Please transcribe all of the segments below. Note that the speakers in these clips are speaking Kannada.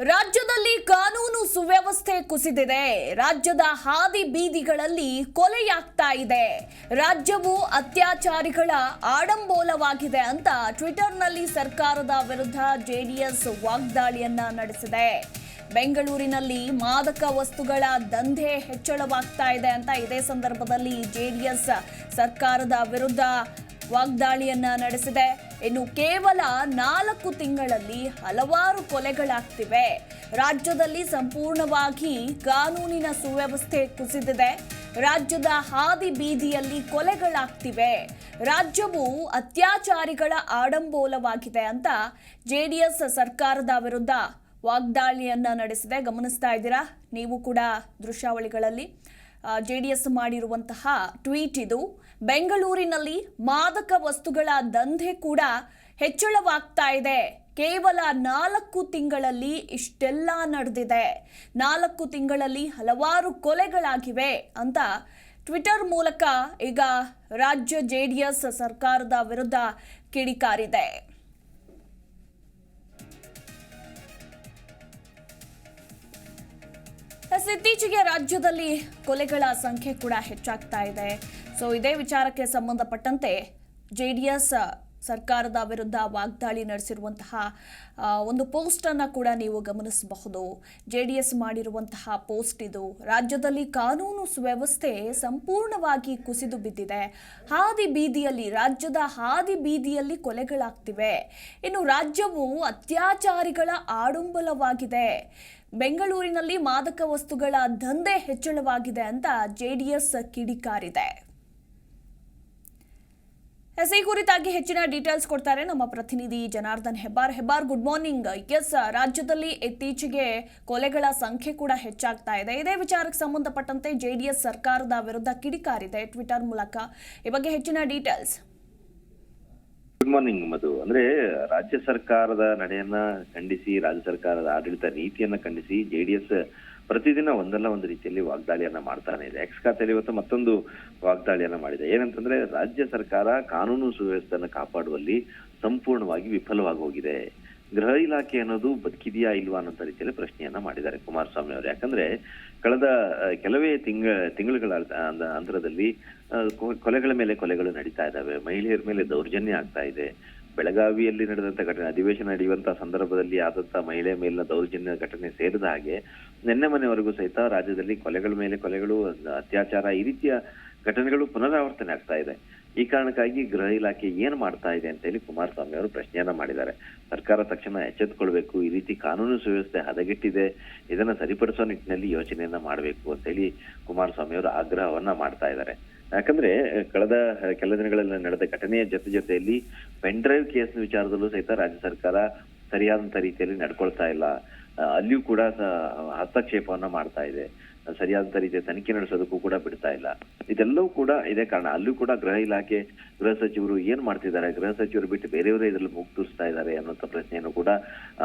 ರಾಜ್ಯದಲ್ಲಿ ಕಾನೂನು ಸುವ್ಯವಸ್ಥೆ ಕುಸಿದಿದೆ. ರಾಜ್ಯದ ಹಾದಿ ಬೀದಿಗಳಲ್ಲಿ ಕೊಲೆಯಾಗ್ತಾ ಇದೆ. ರಾಜ್ಯವು ಅತ್ಯಾಚಾರಿಗಳ ಆಡಂಬೋಲವಾಗಿದೆ ಅಂತ ಟ್ವಿಟರ್ನಲ್ಲಿ ಸರ್ಕಾರದ ವಿರುದ್ಧ ಜೆಡಿಎಸ್ ವಾಗ್ದಾಳಿಯನ್ನ ನಡೆಸಿದೆ. ಬೆಂಗಳೂರಿನಲ್ಲಿ ಮಾದಕ ವಸ್ತುಗಳ ದಂಧೆ ಹೆಚ್ಚಳವಾಗ್ತಾ ಇದೆ ಅಂತ ಇದೇ ಸಂದರ್ಭದಲ್ಲಿ ಜೆಡಿಎಸ್ ಸರ್ಕಾರದ ವಿರುದ್ಧ ವಾಗ್ದಾಳಿಯನ್ನ ನಡೆಸಿದೆ. ಇನ್ನು ಕೇವಲ ನಾಲ್ಕು ತಿಂಗಳಲ್ಲಿ ಹಲವಾರು ಕೊಲೆಗಳಾಗ್ತಿವೆ. ರಾಜ್ಯದಲ್ಲಿ ಸಂಪೂರ್ಣವಾಗಿ ಕಾನೂನಿನ ಸುವ್ಯವಸ್ಥೆ ಕುಸಿದಿದೆ. ರಾಜ್ಯದ ಹಾದಿ ಬೀದಿಯಲ್ಲಿ ಕೊಲೆಗಳಾಗ್ತಿವೆ. ರಾಜ್ಯವು ಅತ್ಯಾಚಾರಿಗಳ ಆಡಂಬೋಲವಾಗಿದೆ ಅಂತ ಜೆಡಿಎಸ್ ಸರ್ಕಾರದ ವಿರುದ್ಧ ವಾಗ್ದಾಳಿಯನ್ನ ನಡೆಸಿದೆ. ಗಮನಿಸ್ತಾ ಇದ್ದೀರಾ? ನೀವು ಕೂಡ ದೃಶ್ಯಾವಳಿಗಳಲ್ಲಿ. ಜೆ ಡಿ ಎಸ್ ಮಾಡಿರುವಂತಹ ಟ್ವೀಟ್ ಇದು. ಬೆಂಗಳೂರಿನಲ್ಲಿ ಮಾದಕ ವಸ್ತುಗಳ ದಂಧೆ ಕೂಡ ಹೆಚ್ಚಳವಾಗ್ತಾ ಇದೆ. ಕೇವಲ ನಾಲ್ಕು ತಿಂಗಳಲ್ಲಿ ಇಷ್ಟೆಲ್ಲ ನಡೆದಿದೆ. ನಾಲ್ಕು ತಿಂಗಳಲ್ಲಿ ಹಲವಾರು ಕೊಲೆಗಳಾಗಿವೆ ಅಂತ ಟ್ವಿಟರ್ ಮೂಲಕ ಈಗ ರಾಜ್ಯ ಜೆ ಡಿ ಎಸ್ ಸರ್ಕಾರದ ವಿರುದ್ಧ ಕಿಡಿಕಾರಿದೆ. ಎಸ್, ಇತ್ತೀಚೆಗೆ ರಾಜ್ಯದಲ್ಲಿ ಕೊಲೆಗಳ ಸಂಖ್ಯೆ ಕೂಡ ಹೆಚ್ಚಾಗ್ತಾ ಇದೆ. ಸೊ ಇದೇ ವಿಚಾರಕ್ಕೆ ಸಂಬಂಧಪಟ್ಟಂತೆ ಜೆ ಡಿ ಎಸ್ ಸರ್ಕಾರದ ವಿರುದ್ಧ ವಾಗ್ದಾಳಿ ನಡೆಸಿರುವಂತಹ ಒಂದು ಪೋಸ್ಟ್ ಅನ್ನ ಕೂಡ ನೀವು ಗಮನಿಸಬಹುದು. ಜೆ ಡಿ ಎಸ್ ಮಾಡಿರುವಂತಹ ಪೋಸ್ಟ್ ಇದು. ರಾಜ್ಯದಲ್ಲಿ ಕಾನೂನು ಸುವ್ಯವಸ್ಥೆ ಸಂಪೂರ್ಣವಾಗಿ ಕುಸಿದು ಬಿದ್ದಿದೆ. ಹಾದಿ ಬೀದಿಯಲ್ಲಿ ರಾಜ್ಯದ ಹಾದಿ ಬೀದಿಯಲ್ಲಿ ಕೊಲೆಗಳಾಗ್ತಿವೆ. ಇನ್ನು ರಾಜ್ಯವು ಅತ್ಯಾಚಾರಿಗಳ ಆಡಂಬಲವಾಗಿದೆ ಬೆಂಗಳೂರಿನಲ್ಲಿ ಮಾದಕ ವಸ್ತುಗಳ ದಂಧೆ ಹೆಚ್ಚಳವಾಗಿದೆ ಅಂತ ಜೆಡಿಎಸ್ ಕಿಡಿಕಾರಿದೆ ಎಸ್ ಈ ಕುರಿತಾಗಿ ಹೆಚ್ಚಿನ ಡೀಟೇಲ್ಸ್ ಕೊಡ್ತಾರೆ ನಮ್ಮ ಪ್ರತಿನಿಧಿ Janardhan Hebbar. Hebbar, good morning. Yes, ರಾಜ್ಯದಲ್ಲಿ ಇತ್ತೀಚೆಗೆ ಕೊಲೆಗಳ ಸಂಖ್ಯೆ ಕೂಡ ಹೆಚ್ಚಾಗ್ತಾ ಇದೆ. ಇದೇ ವಿಚಾರಕ್ಕೆ ಸಂಬಂಧಪಟ್ಟಂತೆ ಜೆಡಿಎಸ್ ಸರ್ಕಾರದ ವಿರುದ್ಧ ಕಿಡಿಕಾರಿದೆ ಟ್ವಿಟರ್ ಮೂಲಕ. ಈ ಬಗ್ಗೆ ಹೆಚ್ಚಿನ ಡೀಟೇಲ್ಸ್ ಗುಡ್ ಮಾರ್ನಿಂಗ್ ಮಧು. ಅಂದ್ರೆ ರಾಜ್ಯ ಸರ್ಕಾರದ ನಡೆಯನ್ನ ಖಂಡಿಸಿ, ರಾಜ್ಯ ಸರ್ಕಾರದ ಆಡಳಿತ ನೀತಿಯನ್ನ ಖಂಡಿಸಿ ಜೆಡಿಎಸ್ ಪ್ರತಿದಿನ ಒಂದಲ್ಲ ಒಂದು ರೀತಿಯಲ್ಲಿ ವಾಗ್ದಾಳಿಯನ್ನ ಮಾಡ್ತಾನೆ ಇದೆ. ಎಕ್ಸ್ ಖಾತೆಯಲ್ಲಿ ಇವತ್ತು ಮತ್ತೊಂದು ವಾಗ್ದಾಳಿಯನ್ನ ಮಾಡಿದೆ. ಏನಂತಂದ್ರೆ ರಾಜ್ಯ ಸರ್ಕಾರ ಕಾನೂನು ಸುವ್ಯವಸ್ಥೆಯನ್ನು ಕಾಪಾಡುವಲ್ಲಿ ಸಂಪೂರ್ಣವಾಗಿ ವಿಫಲವಾಗಿ ಹೋಗಿದೆ. ಗೃಹ ಇಲಾಖೆ ಅನ್ನೋದು ಬದುಕಿದೆಯಾ ಇಲ್ವಾ ಅನ್ನೋ ರೀತಿಯಲ್ಲಿ ಪ್ರಶ್ನೆಯನ್ನ ಮಾಡಿದ್ದಾರೆ ಕುಮಾರಸ್ವಾಮಿ ಅವರು. ಯಾಕಂದ್ರೆ ಕಳೆದ ಕೆಲವೇ ತಿಂಗ, ತಿಂಗಳುಗಳ ಅಂತರದಲ್ಲಿ ಕೊಲೆಗಳ ಮೇಲೆ ಕೊಲೆಗಳು ನಡೀತಾ ಇದ್ದಾವೆ. ಮಹಿಳೆಯರ ಮೇಲೆ ದೌರ್ಜನ್ಯ ಆಗ್ತಾ ಇದೆ. ಬೆಳಗಾವಿಯಲ್ಲಿ ನಡೆದಂತ ಘಟನೆ, ಅಧಿವೇಶನ ನಡೆಯುವಂತಹ ಸಂದರ್ಭದಲ್ಲಿ ಆದಂತ ಮಹಿಳೆ ಮೇಲಿನ ದೌರ್ಜನ್ಯ ಘಟನೆ ಸೇರಿದ ಹಾಗೆ, ನಿನ್ನೆ ಮನೆವರೆಗೂ ಸಹಿತ ರಾಜ್ಯದಲ್ಲಿ ಕೊಲೆಗಳ ಮೇಲೆ ಕೊಲೆಗಳು, ಅತ್ಯಾಚಾರ, ಈ ರೀತಿಯ ಘಟನೆಗಳು ಪುನರಾವರ್ತನೆ ಆಗ್ತಾ ಇದೆ. ಈ ಕಾರಣಕ್ಕಾಗಿ ಗೃಹ ಇಲಾಖೆ ಏನ್ ಮಾಡ್ತಾ ಇದೆ ಅಂತ ಹೇಳಿ ಕುಮಾರಸ್ವಾಮಿ ಅವರು ಪ್ರಶ್ನೆಯನ್ನ ಮಾಡಿದ್ದಾರೆ. ಸರ್ಕಾರ ತಕ್ಷಣ ಎಚ್ಚೆತ್ತುಕೊಳ್ಬೇಕು ಈ ರೀತಿ ಕಾನೂನು ಸುವ್ಯವಸ್ಥೆ ಹದಗೆಟ್ಟಿದೆ, ಇದನ್ನ ಸರಿಪಡಿಸುವ ನಿಟ್ಟಿನಲ್ಲಿ ಯೋಚನೆಯನ್ನ ಮಾಡಬೇಕು ಅಂತ ಹೇಳಿ ಕುಮಾರಸ್ವಾಮಿ ಅವರು ಆಗ್ರಹವನ್ನ ಮಾಡ್ತಾ ಇದ್ದಾರೆ. ಯಾಕಂದ್ರೆ, ಕಳೆದ ಕೆಲ ದಿನಗಳಲ್ಲಿ ನಡೆದ ಘಟನೆಯ ಜೊತೆ ಜೊತೆಯಲ್ಲಿ ಪೆನ್ ಡ್ರೈವ್ ಕೇಸ್ ವಿಚಾರದಲ್ಲೂ ಸಹಿತ ರಾಜ್ಯ ಸರ್ಕಾರ ಸರಿಯಾದಂತ ರೀತಿಯಲ್ಲಿ ನಡ್ಕೊಳ್ತಾ ಇಲ್ಲ. ಅಲ್ಲಿಯೂ ಕೂಡ ಹಸ್ತಕ್ಷೇಪವನ್ನ ಮಾಡ್ತಾ ಇದೆ. ಸರಿಯಾದಂತ ರೀತಿಯ ತನಿಖೆ ನಡೆಸೋದಕ್ಕೂ ಕೂಡ ಬಿಡ್ತಾ ಇಲ್ಲ. ಇದೆಲ್ಲವೂ ಕೂಡ ಇದೇ ಕಾರಣ. ಅಲ್ಲೂ ಕೂಡ ಗೃಹ ಇಲಾಖೆ, ಗೃಹ ಸಚಿವರು ಏನ್ ಮಾಡ್ತಿದ್ದಾರೆ? ಗೃಹ ಸಚಿವರು ಬಿಟ್ಟು ಬೇರೆಯವರೇ ಇದರಲ್ಲಿ ಮುಕ್ತಿಸ್ತಾ ಇದ್ದಾರೆ ಅನ್ನುವಂಥ ಪ್ರಶ್ನೆಯನ್ನು ಕೂಡ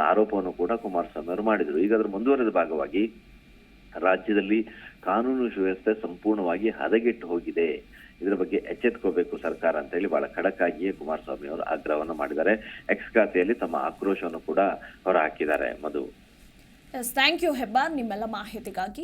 ಆರೋಪವನ್ನು ಕೂಡ ಕುಮಾರಸ್ವಾಮಿ ಅವರು ಮಾಡಿದ್ರು. ಈಗ ಅದರ ಮುಂದುವರೆದ ಭಾಗವಾಗಿ ರಾಜ್ಯದಲ್ಲಿ ಕಾನೂನು ಸುವ್ಯವಸ್ಥೆ ಸಂಪೂರ್ಣವಾಗಿ ಹದಗೆಟ್ಟು ಹೋಗಿದೆ. ಇದರ ಬಗ್ಗೆ ಎಚ್ಚೆತ್ಕೋಬೇಕು ಸರ್ಕಾರ ಅಂತ ಹೇಳಿ ಬಹಳ ಖಡಕ್ಕಾಗಿಯೇ ಕುಮಾರಸ್ವಾಮಿ ಅವರು ಆಗ್ರಹವನ್ನು ಮಾಡಿದ್ದಾರೆ. ಎಕ್ಸ್ ಖಾತೆಯಲ್ಲಿ ತಮ್ಮ ಆಕ್ರೋಶವನ್ನು ಕೂಡ ಅವರು ಹಾಕಿದ್ದಾರೆ ಮಧು ಥ್ಯಾಂಕ್ ಯು ಹೆಬ್ಬಾರ್ ನಿಮ್ಮೆಲ್ಲ ಮಾಹಿತಿಗಾಗಿ